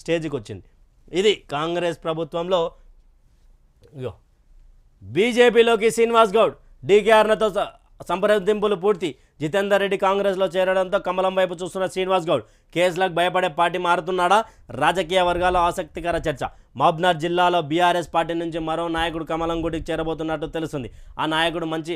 స్టేజ్కి వచ్చింది ఇది కాంగ్రెస్ ప్రభుత్వంలో ఇగో. బీజేపీలోకి శ్రీనివాస్ గౌడ్ డీకేఆర్లతో సంప్రదింపులు పూర్తి. జితేందర్ రెడ్డి కాంగ్రెస్లో చేరడంతో కమలం వైపు చూస్తున్న శ్రీనివాస్ గౌడ్ కేసులకు భయపడే పార్టీ మారుతున్నాడా? రాజకీయ వర్గాల్లో ఆసక్తికర చర్చ. మహబ్నార్ జిల్లాలో బీఆర్ఎస్ పార్టీ నుంచి మరో నాయకుడు కమలం గుడికి చేరబోతున్నట్టు తెలుస్తుంది. ఆ నాయకుడు మంచి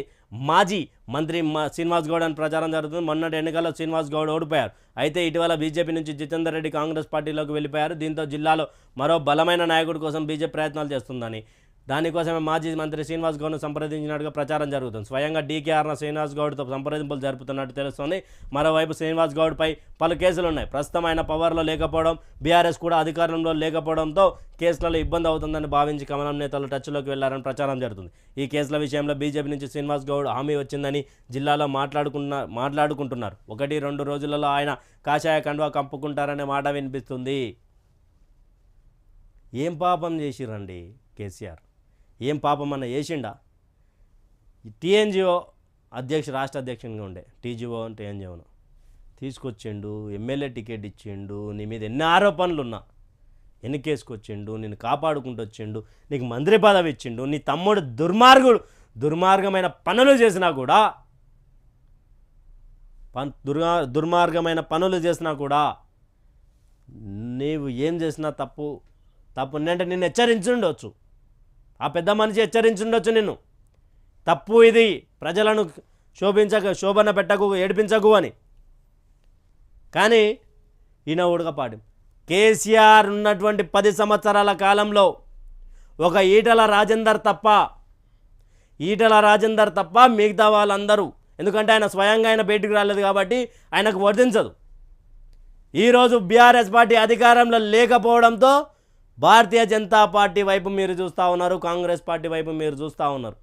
మాజీ మంత్రి శ్రీనివాస్ గౌడ్ అని ప్రచారం జరుగుతుంది. మొన్నటి ఎన్నికల్లో శ్రీనివాస్ గౌడ్ ఓడిపోయారు. అయితే ఇటీవల బీజేపీ నుంచి జితేందర్ రెడ్డి కాంగ్రెస్ పార్టీలోకి వెళ్ళిపోయారు. దీంతో జిల్లాలో మరో బలమైన నాయకుడి కోసం బీజేపీ ప్రయత్నాలు చేస్తుందని దానికోసమే మాజీ మంత్రి శ్రీనివాస్ గౌడ్ను సంప్రదించినట్టుగా ప్రచారం జరుగుతుంది. స్వయంగా డీకేఆర్న శ్రీనివాస్ గౌడ్తో సంప్రదింపులు జరుపుతున్నట్టు తెలుస్తోంది. మరోవైపు శ్రీనివాస్ గౌడ్పై పలు కేసులు ఉన్నాయి. ప్రస్తుతం ఆయన పవర్లో లేకపోవడం బీఆర్ఎస్ కూడా అధికారంలో లేకపోవడంతో కేసులలో ఇబ్బంది అవుతుందని భావించి కమలం నేతలు టచ్లోకి వెళ్ళారని ప్రచారం జరుగుతుంది. ఈ కేసుల విషయంలో బీజేపీ నుంచి శ్రీనివాస్ గౌడ్ హామీ వచ్చిందని జిల్లాలో మాట్లాడుకున్న మాట్లాడుకుంటున్నారు. ఒకటి రెండు రోజులలో ఆయన కాషాయ కండువా కంపుకుంటారనే మాట వినిపిస్తుంది. ఏం పాపం చేసిరండి కేసీఆర్? ఏం పాపం అన్న చేసిండా టీఎన్జిఓ అధ్యక్ష రాష్ట్ర అధ్యక్షునిగా ఉండే. టీజీఓ టీఎన్జిఓను తీసుకొచ్చిండు ఎమ్మెల్యే టికెట్ ఇచ్చిండు నీ మీద ఎన్ని ఆరోపణలు ఉన్నా వెనకేసుకొచ్చిండు నేను కాపాడుకుంటూ వచ్చిండు నీకు మంత్రి పదవి ఇచ్చిండు నీ తమ్ముడు దుర్మార్గుడు దుర్మార్గమైన పనులు చేసినా కూడా పన్ దుర్గా దుర్మార్గమైన పనులు చేసినా కూడా నీవు ఏం చేసినా తప్పు తప్పు అంటే నిన్ను హెచ్చరించుండొచ్చు. ఆ పెద్ద మనిషి హెచ్చరించుండొచ్చు నిన్ను. తప్పు ఇది. ప్రజలను శోభించక శోభన పెట్టకు ఏడిపించకు అని. కానీ ఈయన ఉడకపాటి కేసీఆర్ ఉన్నటువంటి పది సంవత్సరాల కాలంలో ఒక ఈటల రాజేందర్ తప్ప ఈటల రాజేందర్ తప్ప మిగతా వాళ్ళందరూ ఎందుకంటే ఆయన స్వయంగా ఆయన బయటికి రాలేదు కాబట్టి ఆయనకు వర్తించదు. ఈరోజు బీఆర్ఎస్ పార్టీ అధికారంలో లేకపోవడంతో భారతీయ జనతా పార్టీ వైపు మీరు చూస్తూ ఉన్నారు కాంగ్రెస్ పార్టీ వైపు మీరు చూస్తూ ఉన్నారు.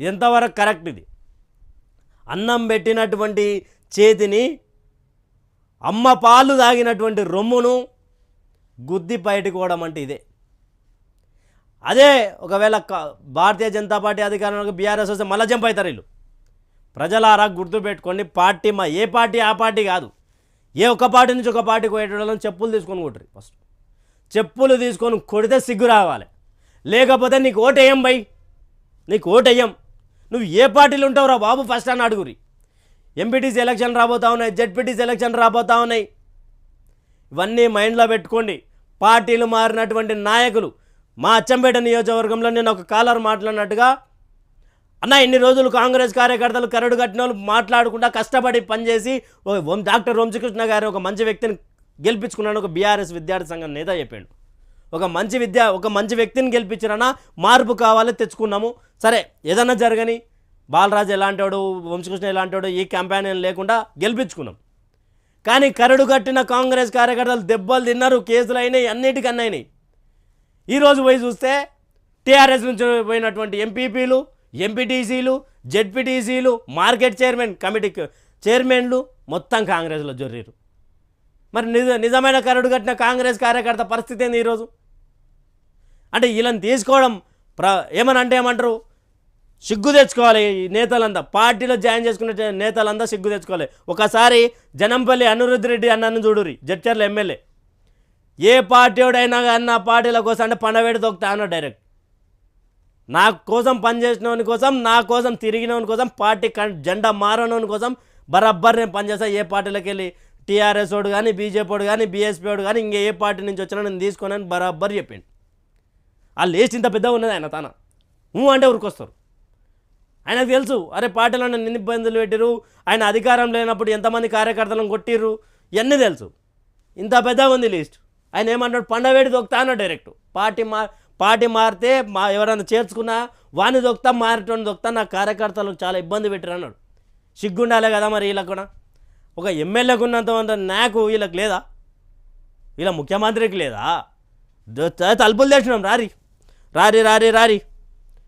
ఎంతవరకు కరెక్ట్ ఇది? అన్నం పెట్టినటువంటి చేతిని అమ్మ పాలు తాగినటువంటి రొమ్మును గుద్ది బయటకోవడం అంటే ఇదే. అదే ఒకవేళ భారతీయ జనతా పార్టీ అధికారంలోకి బీఆర్ఎస్ వస్తే మళ్ళా జంప్ అవుతారు వీళ్ళు. ప్రజలారా గుర్తుపెట్టుకోండి పార్టీ మా ఏ పార్టీ ఆ పార్టీ కాదు. ఏ ఒక్క పార్టీ నుంచి ఒక పార్టీకి పోయేటోళ్ళని చెప్పులు తీసుకొని కొట్టరు ఫస్ట్. చెప్పులు తీసుకొని కొడితే సిగ్గు రావాలి. లేకపోతే నీకు ఓటేయం బై నీకు ఓటేయం నువ్వు ఏ పార్టీలు ఉంటావురా బాబు ఫస్ట్ అని అడుగురి. ఎంపీటీసీ ఎలక్షన్ రాబోతా ఉన్నాయి జెడ్పీటీసీ ఎలక్షన్ రాబోతా ఉన్నాయి. ఇవన్నీ మైండ్లో పెట్టుకోండి. పార్టీలు మారినటువంటి నాయకులు మా అచ్చంపేట నియోజకవర్గంలో నేను ఒక కాలర్ మాట్లాడినట్టుగా అన్న ఇన్ని రోజులు కాంగ్రెస్ కార్యకర్తలు కరడు కట్టిన వాళ్ళు మాట్లాడకుండా కష్టపడి పనిచేసి ఓ వం- డాక్టర్ వంశీకృష్ణ గారు ఒక మంచి వ్యక్తిని గెలిపించుకున్నాను ఒక బీఆర్ఎస్ విద్యార్థి సంఘం నేత చెప్పాడు. ఒక మంచి విద్య ఒక మంచి వ్యక్తిని గెలిపించినా మార్పు కావాలి తెచ్చుకున్నాము. సరే ఏదన్నా జరగని బాలరాజు ఎలాంటి వాడు వంశకృష్ణ ఎలాంటి వాడు ఈ క్యాంపెయిన్ లేకుండా గెలిపించుకున్నాం. కానీ కరడు కట్టిన కాంగ్రెస్ కార్యకర్తలు దెబ్బలు తిన్నారు కేసులు అయినాయి అన్నిటికన్నా అయినాయి. ఈరోజు పోయి చూస్తే టీఆర్ఎస్ నుంచి పోయినటువంటి ఎంపీపీలు ఎంపీటీసీలు జెడ్పీటీసీలు మార్కెట్ చైర్మన్ కమిటీ చైర్మన్లు మొత్తం కాంగ్రెస్లో జొర్రీరు మరి నిజ నిజమైన కరడు కట్టిన కాంగ్రెస్ కార్యకర్త పరిస్థితి ఏంది ఈరోజు? అంటే వీళ్ళని తీసుకోవడం ప్ర ఏమని అంటే ఏమంటారు? సిగ్గు తెచ్చుకోవాలి ఈ నేతలంతా. పార్టీలో జాయిన్ చేసుకునే నేతలంతా సిగ్గు తెచ్చుకోవాలి. ఒకసారి జనంపల్లి అనిరుద్ధ్ రెడ్డి అన్నను చూడురి జడ్చర్ల ఎమ్మెల్యే. ఏ పార్టీ వాడైనా కానీ పార్టీల కోసం అంటే పండవేడి తొక్కుతా అన్న డైరెక్ట్. నా కోసం పనిచేసినవని కోసం నా కోసం తిరిగినవని కోసం పార్టీ జెండా మారనవని కోసం బరబ్బర్ నేను పనిచేస్తా ఏ పార్టీలకు వెళ్ళి టీఆర్ఎస్ వాడు కానీ బీజేపీ వాడు కానీ బీఎస్పీ వాడు కానీ ఇంకా ఏ పార్టీ నుంచి వచ్చినా నేను తీసుకోనని బరాబర్ చెప్పిండు. ఆ లేచి ఇంత పెద్దగా ఉన్నది ఆయన తన? ఊ అంటే ఊరికొస్తారు. ఆయనకు తెలుసు అరే పార్టీలో నన్ను ఎన్ని ఇబ్బందులు పెట్టిరు ఆయన అధికారం లేనప్పుడు ఎంతమంది కార్యకర్తలను కొట్టిర్రు ఇవన్నీ తెలుసు. ఇంత పెద్దగా ఉంది లిస్ట్. ఆయన ఏమన్నాడు పండవేడి దొక్కుతా అన్నాడు డైరెక్ట్ పార్టీ మా పార్టీ మారితే మా ఎవరైనా చేర్చుకున్నా వాని దొక్కుతా మారేటోని దొక్కుతా నా కార్యకర్తలకు చాలా ఇబ్బంది పెట్టిరు అన్నాడు. సిగ్గుండాలే కదా మరి వీళ్ళకు కూడా? ఒక ఎమ్మెల్యేకు ఉన్నంత నాకు వీళ్ళకి లేదా? వీళ్ళ ముఖ్యమంత్రికి లేదా? తలుపులు తెచ్చినాం రారి. రారి రారి రారి.